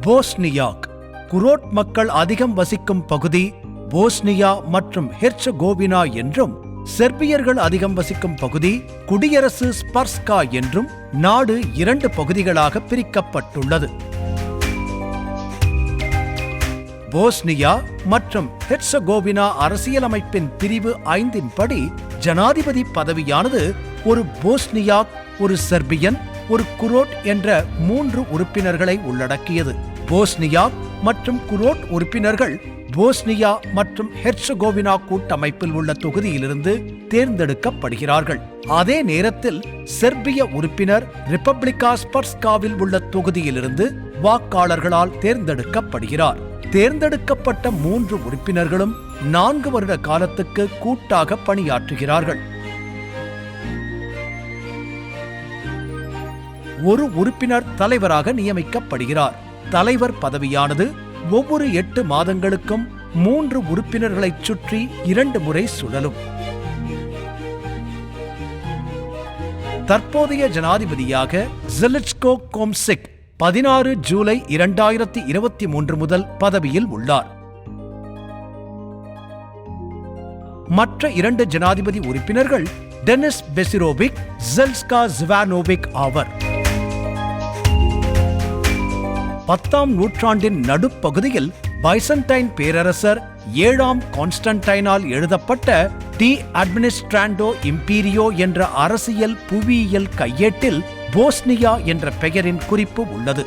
Wozniak crore மக்கள் அதிகம் வசிக்கும் பகுதி போஸ்னியா மற்றும் ஹெர்சகோவினா என்றும் செர்பியர்கள் அதிகம் வசிக்கும் பகுதி குடியரசு ஸ்பர்ஸ்கா என்றும் நாடு இரண்டு பகுதிகளாக பிரிக்கப்பட்டுள்ளது. போஸ்னியா மற்றும் ஹெர்சகோவினா அரசியலமைப்பின் பிரிவு ஐந்தின் படி ஜனாதிபதி பதவியானது ஒரு போஸ்னியாக் ஒரு செர்பியன் ஒரு குரோட் என்ற மூன்று உறுப்பினர்களை உள்ளடக்கியது. போஸ்னியா மற்றும் குரோட் உறுப்பினர்கள் போஸ்னியா மற்றும் ஹெர்சகோவினா கூட்டமைப்பில் உள்ள தொகுதியிலிருந்து தேர்ந்தெடுக்கப்படுகிறார்கள். அதே நேரத்தில் செர்பிய உறுப்பினர் ரிப்பப்ளிகா ஸ்பர்ஸ்காவில் உள்ள தொகுதியிலிருந்து வாக்காளர்களால் தேர்ந்தெடுக்கப்படுகிறார். தேர்ந்தெடுக்கப்பட்ட மூன்று உறுப்பினர்களும் நான்கு வருட காலத்துக்கு கூட்டாக பணியாற்றுகிறார்கள். ஒரு உறுப்பினர் தலைவராக நியமிக்கப்படுகிறார். தலைவர் பதவியானது ஒவ்வொரு எட்டு மாதங்களுக்கும் மூன்று உறுப்பினர்களைச் சுற்றி இரண்டு முறை சுழலும். தற்போதைய ஜனாதிபதியாக ஜெலிச்கோ கோம்சிக் பதினாறு ஜூலை இரண்டாயிரத்தி இருபத்தி மூன்று முதல் பதவியில் உள்ளார். மற்ற இரண்டு ஜனாதிபதி உறுப்பினர்கள் டெனிஸ் பெசிரோவிக் ஜெல்ஸ்கா ஜிவானோவிக் ஆவர். பத்தாம் நூற்றாண்டின் நடுப்பகுதியில் பைசன்டைன் பேரரசர் ஏழாம் கான்ஸ்டன்டைனால் எழுதப்பட்ட டி அட்மினிஸ்ட்ராண்டோ இம்பீரியோ என்ற அரசியல் புவியியல் கையேட்டில் போஸ்னியா என்ற பெயரின் குறிப்பு உள்ளது.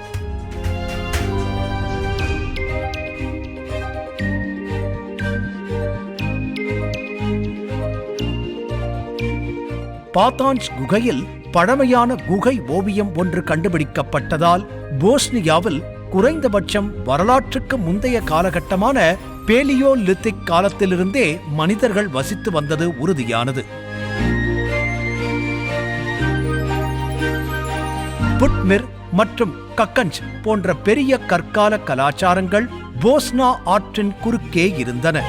பாத்தான்ஸ் குகையில் பழமையான குகை ஓவியம் ஒன்று கண்டுபிடிக்கப்பட்டதால் போஸ்னியாவில் குறைந்தபட்சம் வரலாற்றுக்கு முந்தைய காலகட்டமான பேலியோலித்திக் காலத்திலிருந்தே மனிதர்கள் வசித்து வந்தது உறுதியானது. புட்மிர் மற்றும் கக்கஞ்ச் போன்ற பெரிய கற்கால கலாச்சாரங்கள் போஸ்னா ஆற்றின் குறுக்கே இருந்தன.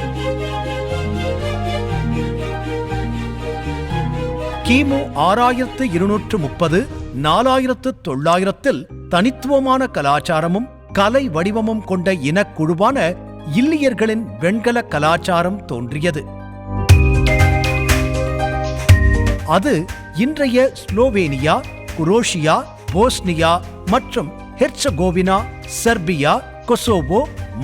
கிமு ஆறாயிரத்து இருநூற்று முப்பது நாலாயிரத்து தொள்ளாயிரத்தில் தனித்துவமான கலாச்சாரமும் கலை வடிவமும் கொண்ட இனக்குழுவான இல்லியர்களின் வெண்கல கலாச்சாரம் தோன்றியது. அது இன்றைய ஸ்லோவேனியா குரோஷியா போஸ்னியா மற்றும் ஹெர்சகோவினா செர்பியா கொசோவோ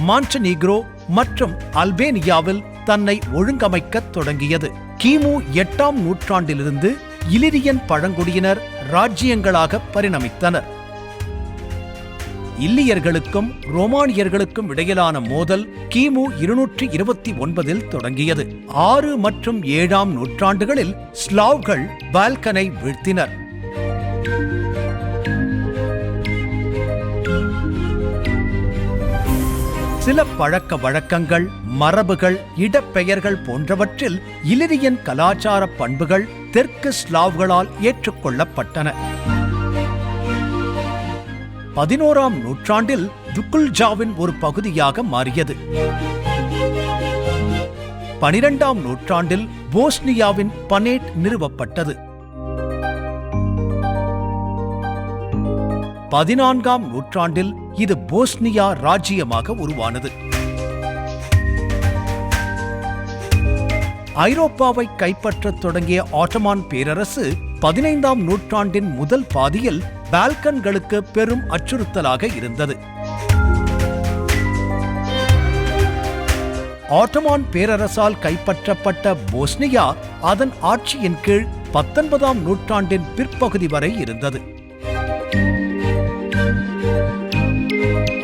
மான்டனீக்ரோ மற்றும் அல்பேனியாவில் தன்னை ஒழுங்கமைக்கத் தொடங்கியது. கிமு எட்டாம் நூற்றாண்டிலிருந்து இலிரியன் பழங்குடியினர் ராஜ்யங்களாக பரிணமித்தனர். இல்லியர்களுக்கும் ரோமானியர்களுக்கும் இடையிலான மோதல் கிமு இருநூற்றி இருபத்தி ஒன்பதில் தொடங்கியது. ஆறு மற்றும் ஏழாம் நூற்றாண்டுகளில் ஸ்லாவ்கள் பால்கனை வீழ்த்தினர். சில பழக்க வழக்கங்கள் மரபுகள் இடப்பெயர்கள் போன்றவற்றில் இலிரியன் கலாச்சார பண்புகள் தெற்கு ஸ்லாவ்களால் ஏற்றுக்கொள்ளப்பட்டன. பதினோராம் நூற்றாண்டில் துக்குல்ஜாவின் ஒரு பகுதியாக மாறியது. பனிரெண்டாம் நூற்றாண்டில் போஸ்னியாவின் பனேட் நிறுவப்பட்டது. பதினான்காம் நூற்றாண்டில் இது போஸ்னியா ராஜ்யமாக உருவானது. ஐரோப்பாவை கைப்பற்றத் தொடங்கிய ஆட்டமான் பேரரசு பதினைந்தாம் நூற்றாண்டின் முதல் பாதியில் பால்கன்களுக்கு பெரும் அச்சுறுத்தலாக இருந்தது. ஆட்டமான் பேரரசால் கைப்பற்றப்பட்ட போஸ்னியா அதன் ஆட்சியின் கீழ் பத்தொன்பதாம் நூற்றாண்டின் பிற்பகுதி வரை இருந்தது.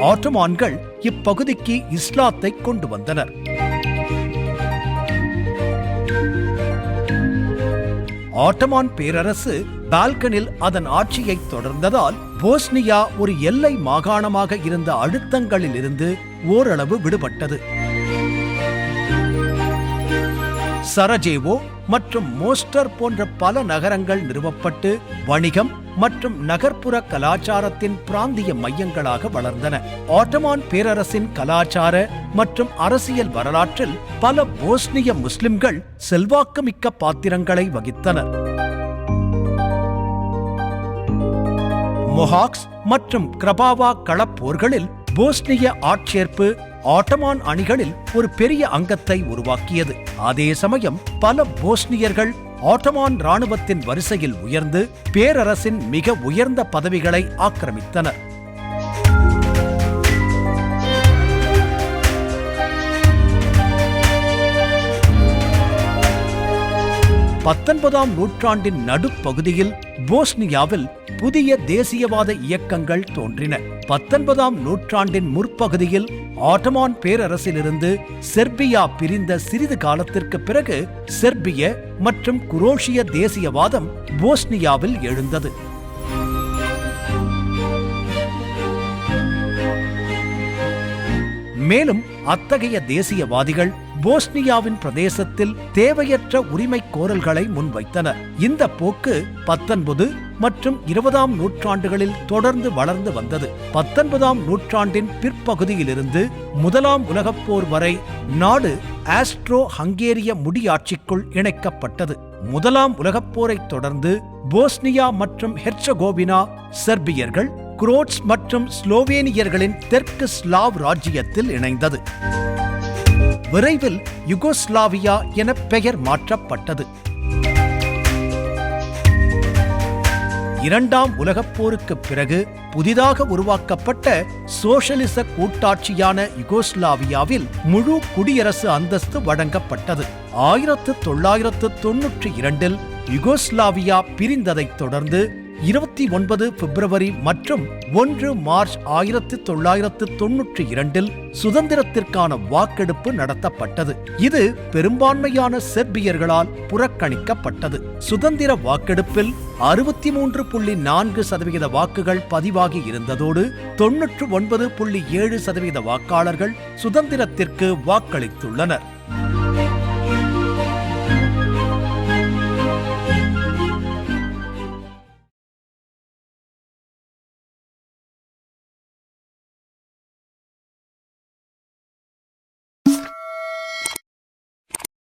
ஆட்டமான்கள் இப்பகுதிக்கு இஸ்லாத்தை கொண்டு வந்தனர். ஆட்டமான் பேரரசு பால்கனில் அதன் ஆட்சியை தொடர்ந்ததால் போஸ்னியா ஒரு எல்லை மாகாணமாக இருந்த அழுத்தங்களில் இருந்து ஓரளவு விடுபட்டது. சரஜேவோ மற்றும் மோஸ்டர் போன்ற பல நகரங்கள் நிறுவப்பட்டு வணிகம் மற்றும் நகர்ப்புற கலாச்சாரத்தின் பிராந்திய மையங்களாக வளர்ந்தன. ஆட்டமான் பேரரசின் கலாச்சார மற்றும் அரசியல் வரலாற்றில் பல போஸ்னிய முஸ்லிம்கள் செல்வாக்குமிக்க பாத்திரங்களை வகித்தனர். மொஹாக்ஸ் மற்றும் கிரபாவா களப்போர்களில் போஸ்னிய ஆட்சேர்ப்பு ஆட்டமான் அணிகளில் ஒரு பெரிய அங்கத்தை உருவாக்கியது. அதே சமயம் பல போஸ்னியர்கள் ஆட்டமான் ராணுவத்தின் வரிசையில் உயர்ந்து பேரரசின் மிக உயர்ந்த பதவிகளை ஆக்கிரமித்தனர். பத்தொன்பதாம் நூற்றாண்டின் நடுப்பகுதியில் போஸ்னியாவில் புதிய தேசியவாத இயக்கங்கள் தோன்றின. பத்தொன்பதாம் நூற்றாண்டின் முற்பகுதியில் ஆட்டமான் பேரரசிலிருந்து செர்பியா பிரிந்த சிறிது காலத்திற்கு பிறகு செர்பிய மற்றும் குரோஷிய தேசியவாதம் போஸ்னியாவில் எழுந்தது. மேலும் அத்தகைய தேசியவாதிகள் போஸ்னியாவின் பிரதேசத்தில் தேவையற்ற உரிமை கோரல்களை முன்வைத்தனர். இந்த போக்கு பத்தொன்பது மற்றும் இருபதாம் நூற்றாண்டுகளில் தொடர்ந்து வளர்ந்து வந்தது. பத்தொன்பதாம் நூற்றாண்டின் பிற்பகுதியிலிருந்து முதலாம் உலகப் போர் வரை நாடு ஆஸ்ட்ரோ ஹங்கேரிய முடியாட்சிக்குள் இணைக்கப்பட்டது. முதலாம் உலகப் போரைத் தொடர்ந்து போஸ்னியா மற்றும் ஹெர்சகோவினா செர்பியர்கள் குரோட்ஸ் மற்றும் ஸ்லோவேனியர்களின் தெற்கு ஸ்லாவ் ராஜ்யத்தில் இணைந்தது. விரைவில் யுகோஸ்லாவியா என பெயர் மாற்றப்பட்டது. இரண்டாம் உலகப் போருக்குப் பிறகு புதிதாக உருவாக்கப்பட்ட சோசலிச கூட்டாட்சியான யுகோஸ்லாவியாவில் முழு குடியரசு அந்தஸ்து வழங்கப்பட்டது. ஆயிரத்து தொள்ளாயிரத்து தொன்னூற்றி இரண்டில் யுகோஸ்லாவியா பிரிந்ததைத் தொடர்ந்து இருபத்தி ஒன்பது பிப்ரவரி மற்றும் ஒன்று மார்ச் ஆயிரத்தி தொள்ளாயிரத்து தொன்னூற்றி இரண்டில் சுதந்திரத்திற்கான வாக்கெடுப்பு நடத்தப்பட்டது. இது பெரும்பான்மையான செர்பியர்களால் புறக்கணிக்கப்பட்டது. சுதந்திர வாக்கெடுப்பில் அறுபத்தி மூன்று புள்ளி நான்கு சதவிகித வாக்குகள் பதிவாகி இருந்ததோடு தொன்னூற்று ஒன்பது புள்ளி ஏழு சதவிகித வாக்காளர்கள் சுதந்திரத்திற்கு வாக்களித்துள்ளனர்.